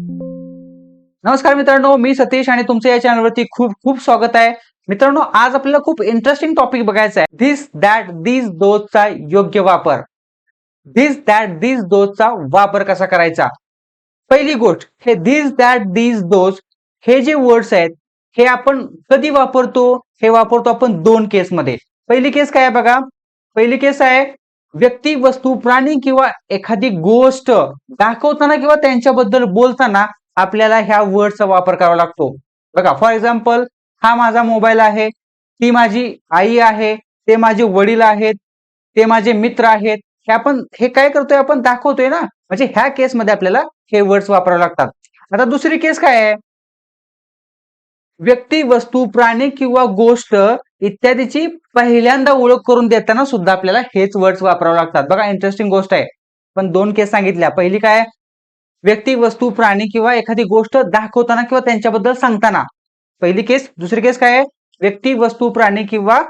नमस्कार मित्रांनो मी सतीश आणि तुमचं या चॅनलवरती खूप खूप स्वागत आहे. मित्रांनो आज आपल्याला खूप इंटरेस्टिंग टॉपिक बघायचा आहे. धिस दॅट दिस दोजचा योग्य वापर. धिस दॅट दिस दोजचा वापर कसा करायचा? पहिली गोष्ट हे धिस दॅट दिस दोज हे जे वर्ड्स आहेत हे आपण कधी वापरतो? हे वापरतो आपण दोन केसमध्ये पहिली केस काय आहे बघा? पहिली केस आहे व्यक्ती वस्तू प्राणी किंवा एखादी गोष्ट दाखवताना किंवा त्यांच्याबद्दल बोलताना आपल्याला ह्या वर्डचा वापर करावा लागतो. बघा फॉर एक्झाम्पल हा माझा मोबाईल आहे ती माझी आई आहे ते माझे वडील आहेत ते माझे मित्र आहेत हे आपण हे काय करतोय आपण? दाखवतोय ना. म्हणजे ह्या केसमध्ये आपल्याला हे वर्ड्स वापरावे लागतात. आता दुसरी केस काय आहे? व्यक्ती वस्तू प्राणी किंवा गोष्ट इत्यादीची पहिल्यांदा ओळख करून देताना सुद्धा आपल्याला हेच वर्ड्स वापरावे लागतात. बघा इंटरेस्टिंग गोष्ट आहे. पण दोन केस सांगितल्या. पहिली काय? व्यक्ती वस्तू प्राणी किंवा एखादी गोष्ट दाखवताना किंवा त्यांच्याबद्दल सांगताना. पहिली केस दुसरी केस काय आहे? व्यक्ती वस्तू प्राणी किंवा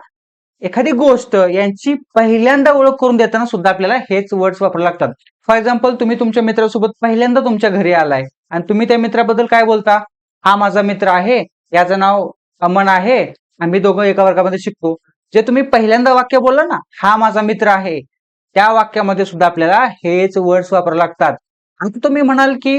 एखादी गोष्ट यांची पहिल्यांदा ओळख करून देताना सुद्धा आपल्याला हेच वर्ड्स वापरावे लागतात. फॉर एक्झाम्पल तुम्ही तुमच्या मित्रासोबत पहिल्यांदा तुमच्या घरी आलाय आणि तुम्ही त्या मित्राबद्दल काय बोलता? हा माझा मित्र आहे. याचं नाव अमन आहे. आम्ही दोघं एका वर्गामध्ये शिकतो. जे तुम्ही पहिल्यांदा वाक्य बोलला ना हा माझा मित्र आहे त्या वाक्यामध्ये सुद्धा आपल्याला हेच वर्ड्स वापरावे लागतात. आता तुम्ही म्हणाल की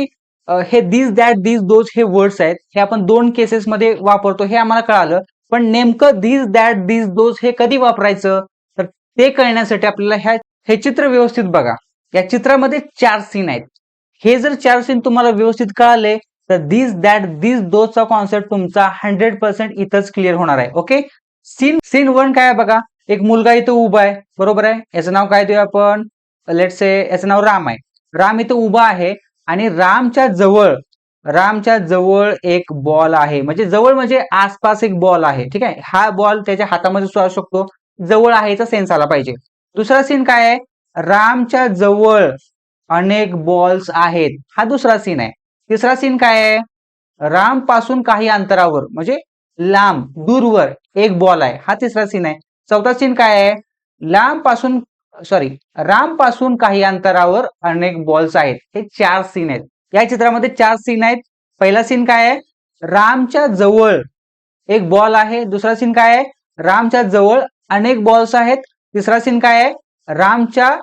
हे दिस दॅट दिस दोज हे वर्ड्स आहेत हे आपण दोन केसेस मध्ये वापरतो हे आम्हाला कळालं. पण नेमकं दिस दॅट दिस दोज हे कधी वापरायचं? तर ते कळण्यासाठी आपल्याला ह्या हे चित्र व्यवस्थित बघा. या चित्रामध्ये चार सीन आहेत. हे जर चार सीन तुम्हाला व्यवस्थित कळाले तर दिस दॅट दिस दोजचा कॉन्सेप्ट तुमचा हंड्रेड पर्सेंट इथंच क्लिअर होणार आहे. ओके सीन सीन वन काय आहे बघा? एक मुलगा इथं उभा आहे. बरोबर आहे? याचं नाव काय देऊ आपण? लेट से याचं नाव राम आहे. राम इथं उभा आहे आणि रामच्या जवळ रामच्या जवळ एक बॉल आहे. म्हणजे जवळ म्हणजे आसपास एक बॉल आहे. ठीक आहे? हा बॉल त्याच्या हातामध्ये सुद्धा असू शकतो. जवळ आहे याचा सेन्स आला पाहिजे. दुसरा सीन काय आहे? रामच्या जवळ अनेक बॉल्स आहेत. हा दुसरा सीन आहे. तिसरा सीन काय आहे? रामपासून काही अंतरावर म्हणजे लांब दूरवर एक बॉल आहे. हा तिसरा सीन आहे. चौथा सीन काय आहे? लांबपासून सॉरी रामपासून काही अंतरावर अनेक बॉल्स आहेत. हे चार सीन आहेत. या चित्रामध्ये चार सीन आहेत. पहिला सीन काय आहे? रामच्या जवळ एक बॉल आहे. दुसरा सीन काय आहे? रामच्या जवळ अनेक बॉल्स आहेत. तिसरा सीन काय आहे? रामच्या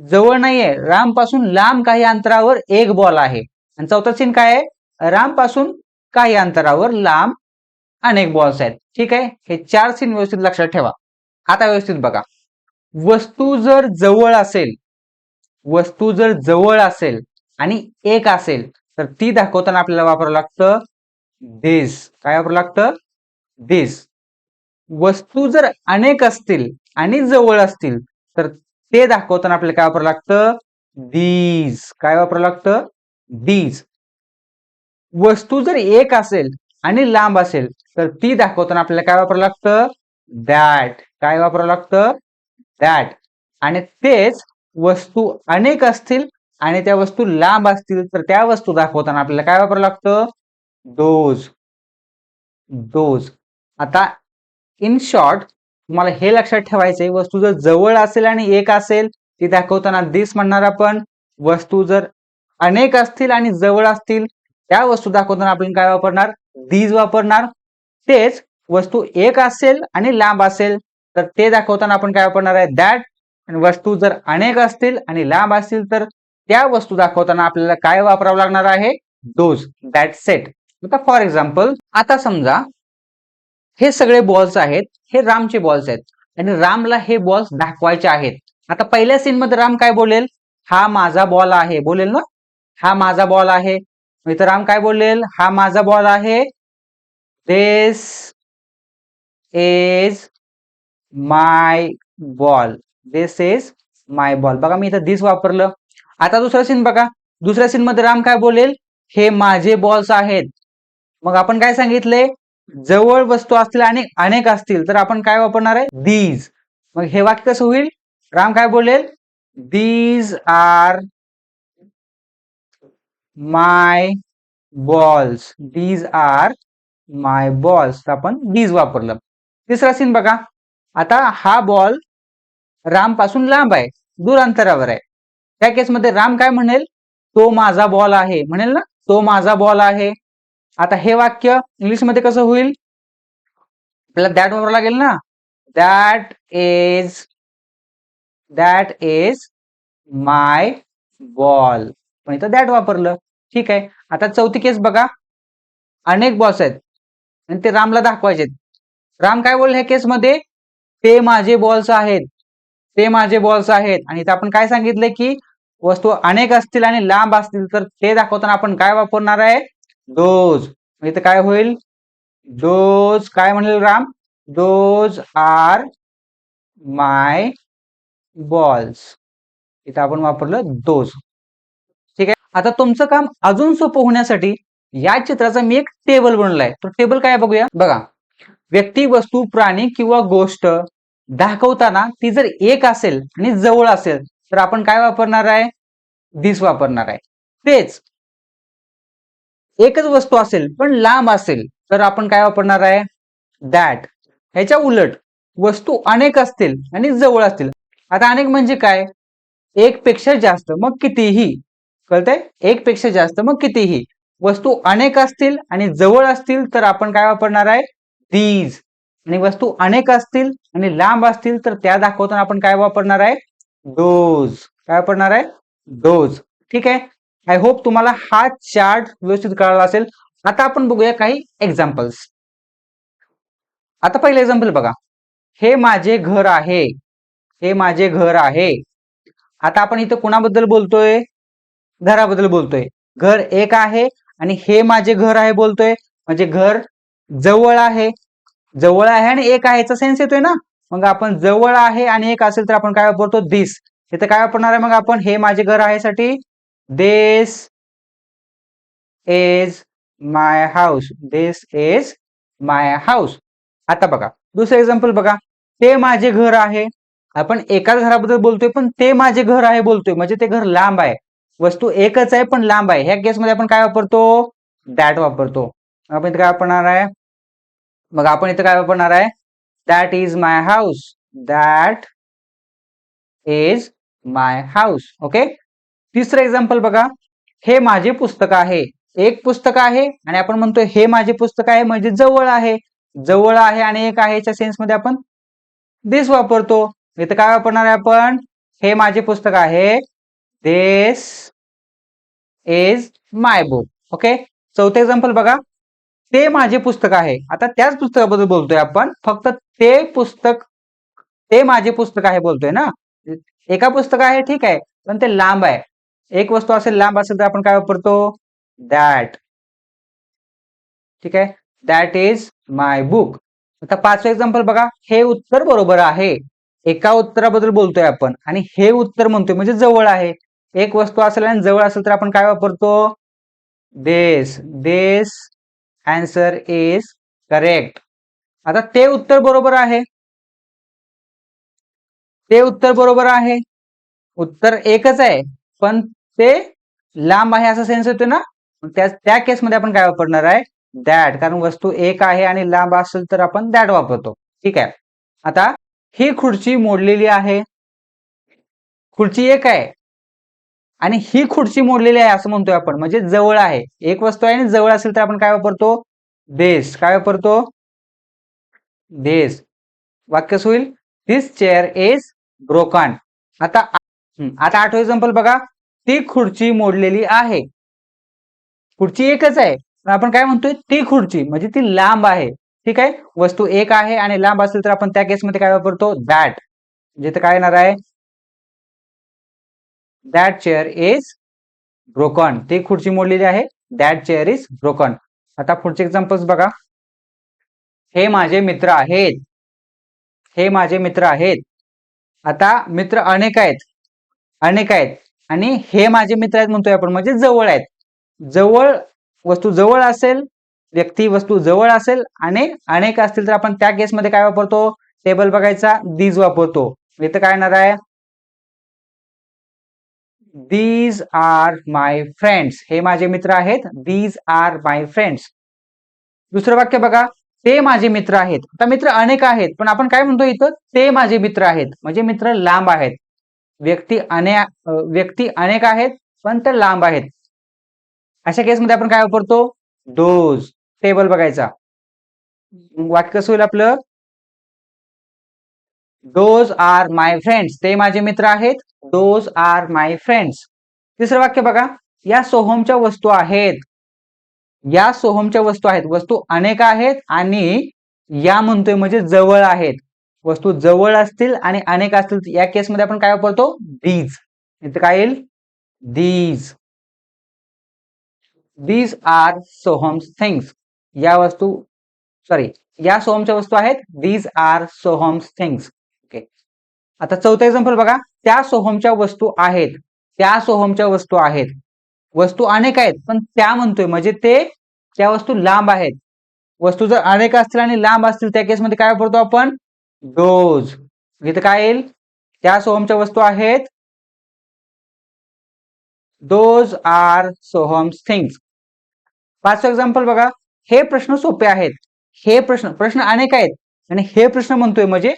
जवळ नाहीये. रामपासून लांब काही अंतरावर एक बॉल आहे. आणि चौथा सीन काय आहे? रामपासून काही अंतरावर लांब अनेक बॉल्स आहेत. ठीक आहे? हे चार सीन व्यवस्थित लक्षात ठेवा. आता व्यवस्थित बघा. वस्तू जर जवळ असेल वस्तू जर जवळ असेल आणि एक असेल तर ती दाखवताना आपल्याला वापरावं लागतं दिस काय वापरावं लागतं? दिस वस्तू जर अनेक असतील आणि जवळ असतील तर ते दाखवताना आपल्याला काय वापरावं लागतं? दीज काय वापरावं लागतं? दीज वस्तू जर एक असेल आणि लांब असेल तर ती दाखवताना आपल्याला काय वापरावं लागतं? दॅट काय वापरावं लागतं? दॅट आणि तेच वस्तू अनेक असतील आणि त्या वस्तू लांब असतील तर त्या वस्तू दाखवताना आपल्याला काय वापरावं लागतं? दोज दोज आता इन शॉर्ट तुम्हाला हे लक्षात ठेवायचंय वस्तू जर जवळ असेल आणि एक असेल ती दाखवताना दिस म्हणणार आपण. वस्तू जर अनेक असतील आणि जवळ असतील त्या वस्तू दाखवताना आपण काय वापरणार? दीज वापरणार. तेच वस्तू एक असेल आणि लांब असेल तर ते दाखवताना आपण काय वापरणार आहे? दॅट. आणि वस्तू जर अनेक असतील आणि लांब असतील तर त्या वस्तू दाखवताना आपल्याला काय वापरावं लागणार आहे? Those that set. आता फॉर एक्झाम्पल आता समजा हे सगळे बॉल्स आहेत हे रामचे बॉल्स आहेत. आणि रामला हे बॉल्स दाखवायचे आहेत. आता पहिल्या सीनमध्ये राम काय बोलेल? हा माझा बॉल आहे. बोलेल ना? हा माझा बॉल आहे. मित्राम राम काय बोलेल? हा माझा बॉल आहे. This is my ball this is my ball बघा मी इथं दिस वापरलं. आता दुसरा सीन बघा. दुसऱ्या सीन मध्ये राम काय बोलेल? हे माझे बॉल्स आहेत. मग आपण काय सांगितले? जवळ वस्तू असतील आणि अनेक असतील तर आपण काय वापरणार आहे? दीज मग हे वाक्य कसं होईल? राम काय बोलेल? These are my balls these are my balls आपण डीज वापरलं. तिसरा सीन बघा. आता हा बॉल रामपासून लांब आहे. दूर अंतरावर आहे. त्या केसमध्ये राम काय म्हणेल? तो माझा बॉल आहे. म्हणेल ना? तो माझा बॉल आहे. आता हे वाक्य इंग्लिशमध्ये कसं होईल? आपल्याला दॅट वापरावं लागेल ना? That is that is my ball पण इथं दॅट वापरलं. ठीक आहे. आता चौथी केस बघा. अनेक बॉस आहेत. आणि ते रामला दाखवायचे राम काय बोलले ह्या केसमध्ये ते माझे बॉल्स आहेत. ते माझे बॉल्स आहेत. आणि इथं आपण काय सांगितलंय की वस्तू अनेक असतील आणि लांब असतील तर ते दाखवताना आपण काय वापरणार आहे? दोज. इथं काय होईल? दोज. काय म्हणेल Ram? Those are my balls इथं आपण वापरलं दोज. आता तुमचं काम अजून सोपं होण्यासाठी या चित्राचा मी एक टेबल बनवलाय. तो टेबल काय बघूया? बघा. व्यक्ती वस्तू प्राणी किंवा गोष्ट दाखवताना ती जर एक असेल आणि जवळ असेल तर आपण काय वापरणार आहे? दिस वापरणार आहे. तेच. एकच वस्तू असेल पण लांब असेल तर आपण काय वापरणार आहे? दॅट ह्याच्या उलट वस्तू अनेक असतील आणि जवळ असतील. आता अनेक म्हणजे काय? एक पेक्षा जास्त मग कितीही. कळतंय? एक पेक्षा जास्त मग कितीही. वस्तू अनेक असतील आणि जवळ असतील तर आपण काय वापरणार आहे? दीज आणि वस्तू अनेक असतील आणि लांब असतील तर त्या दाखवताना आपण काय वापरणार आहे? डोज. काय वापरणार आहे? डोज. ठीक आहे? आय होप तुम्हाला हा चार्ट व्यवस्थित कळाला असेल. आता आपण बघूया काही एक्झाम्पल्स आता पहिलं एक्झाम्पल बघा. हे माझे घर आहे. हे माझे घर आहे. आता आपण इथं कुणाबद्दल बोलतोय? घराबद्दल बोलतोय. घर एक आहे आणि हे माझे घर आहे बोलतोय. म्हणजे घर जवळ आहे. जवळ आहे आणि एक आहे. याचा सेन्स येतोय ना? मग आपण जवळ आहे आणि एक असेल तर आपण काय वापरतो? दिस इथं काय वापरणार आहे? मग आपण हे माझे घर आहे साठी this is my house this is my house आता बघा. दुसरं एक्झाम्पल बघा. ते माझे घर आहे. आपण एकाच घराबद्दल बोलतोय पण ते माझे घर आहे बोलतोय. म्हणजे ते घर लांब आहे. वस्तू एकच आहे पण लांब आहे. ह्या केसमध्ये आपण काय वापरतो? दॅट वापरतो. आपण इथं काय वापरणार आहे? मग आपण इथं काय वापरणार आहे? That is my house that is my house okay तिसरं एक्झाम्पल बघा. हे माझे पुस्तक आहे. एक पुस्तक आहे आणि आपण म्हणतोय हे माझे पुस्तक आहे म्हणजे जवळ आहे. जवळ आहे आणि एक आहे. याच्या सेन्समध्ये आपण दिस वापरतो. इथं काय वापरणार आहे आपण? हे माझे पुस्तक आहे. This is my book okay चौथं एक्झाम्पल बघा. ते माझे पुस्तक आहे. आता त्याच पुस्तकाबद्दल बोलतोय आपण. फक्त ते पुस्तक ते माझे पुस्तक आहे बोलतोय ना? एका पुस्तक आहे ठीक आहे. पण ते लांब आहे. एक वस्तू असेल लांब असेल तर आपण काय वापरतो? दॅट ठीक आहे? दॅट इज माय बुक आता पाचवं एक्झाम्पल बघा. हे उत्तर बरोबर आहे. एका उत्तराबद्दल बोलतोय आपण. आणि हे उत्तर म्हणतोय म्हणजे जवळ आहे. एक वस्तू असेल आणि जवळ असेल तर आपण काय वापरतो? देस देस अँसर इज करेक्ट आता ते उत्तर बरोबर आहे. ते उत्तर बरोबर आहे. उत्तर एकच आहे. पण ते लांब आहे असा सेन्स होतो ना? त्या त्या केसमध्ये आपण काय वापरणार आहे? दॅट कारण वस्तू एक आहे आणि लांब असेल तर आपण दॅट वापरतो. ठीक आहे. आता ही खुर्ची मोडलेली आहे. खुर्ची एक आहे. आणि ही खुर्ची मोडलेली आहे असं म्हणतोय आपण. म्हणजे जवळ आहे. एक वस्तू आहे आणि जवळ असेल तर आपण काय वापरतो? देश. काय वापरतो? देश. वाक्य होईल? दिस चेअर इज ब्रोकन आता आता आठवं एक्झाम्पल बघा. ती खुर्ची मोडलेली आहे. खुर्ची एकच आहे. पण आपण काय म्हणतोय? ती खुर्ची म्हणजे ती लांब आहे. ठीक आहे? वस्तू एक आहे आणि लांब असेल तर आपण त्या केसमध्ये काय वापरतो? दॅट जिथे काय येणार आहे? दॅट चेअर इज ब्रोकन ती खुर्ची मोडलेली आहे. दॅट चेअर इज ब्रोकन आता पुढचे एक्झाम्पल्स बघा. हे माझे मित्र आहेत. हे माझे मित्र आहेत. आता मित्र अनेक आहेत. अनेक आहेत. आणि हे माझे मित्र आहेत म्हणतोय आपण. म्हणजे जवळ आहेत. जवळ वस्तू जवळ असेल व्यक्ती वस्तू जवळ असेल आणि अनेक असतील तर आपण त्या केसमध्ये काय वापरतो? टेबल बघायचा दीज वापरतो. इथं काय येणार आहे? दीज आर माय फ्रेंड्स हे माझे मित्र आहेत. दीज आर माय फ्रेंड्स दुसरं वाक्य बघा. ते माझे मित्र आहेत. आता मित्र अनेक आहेत पण आपण काय म्हणतो इथं? ते माझे मित्र आहेत. म्हणजे मित्र लांब आहेत. व्यक्ती अनेक व्यक्ती अनेक आहेत पण ते लांब आहेत. अशा केसमध्ये आपण काय वापरतो? डोज टेबल बघायचा. वाक्य कसं होईल आपलं? डोज आर माय फ्रेंड्स ते माझे मित्र आहेत. डोज आर माय फ्रेंड्स तिसरं वाक्य बघा. या सोहमच्या वस्तू आहेत. या सोहमच्या वस्तू आहेत. वस्तू अनेक आहेत आणि या म्हणतोय म्हणजे जवळ आहेत. वस्तू जवळ असतील आणि अनेक असतील. या केसमध्ये आपण काय वापरतो? दीज इथं काय येईल? These these are Soham's things या वस्तू सॉरी या सोहमच्या वस्तू आहेत. These are Soham's things okay आता चौथं एक्झाम्पल बघा. त्या सोहमच्या वस्तू आहेत. त्या सोहमच्या वस्तू आहेत. वस्तू अनेक आहेत पण त्या म्हणतोय. म्हणजे ते त्या वस्तू लांब आहेत. वस्तू जर अनेक असतील आणि लांब असतील त्या केसमध्ये काय वापरतो आपण? डोज इथं काय येईल? त्या सोहमच्या वस्तू आहेत. दोज आर सोहम्स थिंग्स पाचवं एक्झाम्पल बघा. हे प्रश्न सोपे आहेत. हे प्रश्न प्रश्न अनेक आहेत. आणि हे प्रश्न म्हणतोय म्हणजे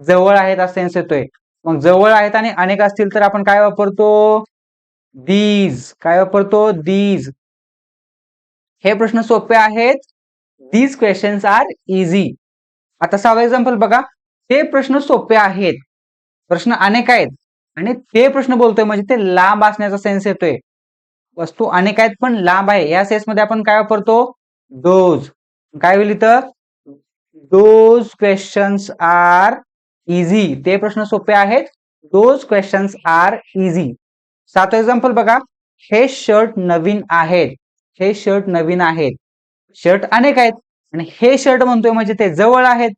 जवळ आहेत असा सेन्स येतोय. मग जवळ आहेत आणि अनेक असतील तर आपण काय वापरतो? दीज काय वापरतो? दीज हे प्रश्न सोपे आहेत. दीज क्वेश्चन्स आर इझी आता सहावा एक्झाम्पल बघा. ते प्रश्न सोपे आहेत. प्रश्न अनेक आहेत. आणि ते प्रश्न बोलतोय म्हणजे ते लांब असण्याचा सेन्स येतोय. वस्तू अनेक आहेत पण लांब आहे. या सेन्समध्ये आपण काय वापरतो? दोज काय होईल इथं? दोज क्वेश्चन्स आर इझी ते प्रश्न सोपे आहेत. दोज क्वेश्चन्स आर इझी सात एक्झाम्पल बघा. हे शर्ट नवीन आहेत. हे शर्ट नवीन आहेत. शर्ट अनेक आहेत. आणि हे शर्ट म्हणतोय म्हणजे ते जवळ आहेत.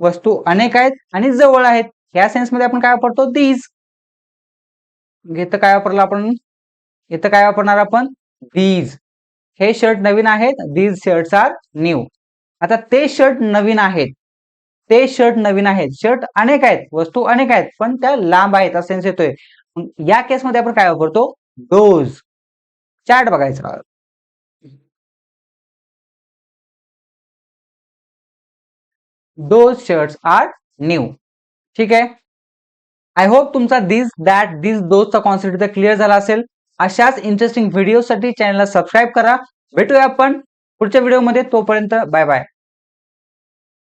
वस्तू अनेक आहेत आणि जवळ आहेत. या सेन्समध्ये आपण काय वापरतो? दीज इथं काय वापरलं आपण? इथं काय वापरणार आपण? दीज हे शर्ट नवीन आहेत. दीज शर्ट्स आर न्यू आता ते शर्ट नवीन आहेत. ते शर्ट नवीन आहेत. शर्ट अनेक आहेत वस्तू अनेक आहेत पण त्या लांब आहेत असा सेन्स येतोय. या केसमध्ये आपण काय वापरतो? डोज चार्ट बघायचा दोज शर्ट्स आर न्यू ठीक आहे? आय होप तुमचा दिस दॅट दिस दोजचा कॉन्सेप्ट इथं क्लिअर झाला असेल. अशाच इंटरेस्टिंग व्हिडिओसाठी चॅनलला सबस्क्राईब करा. भेटूया आपण पुढच्या व्हिडिओमध्ये तोपर्यंत बाय बाय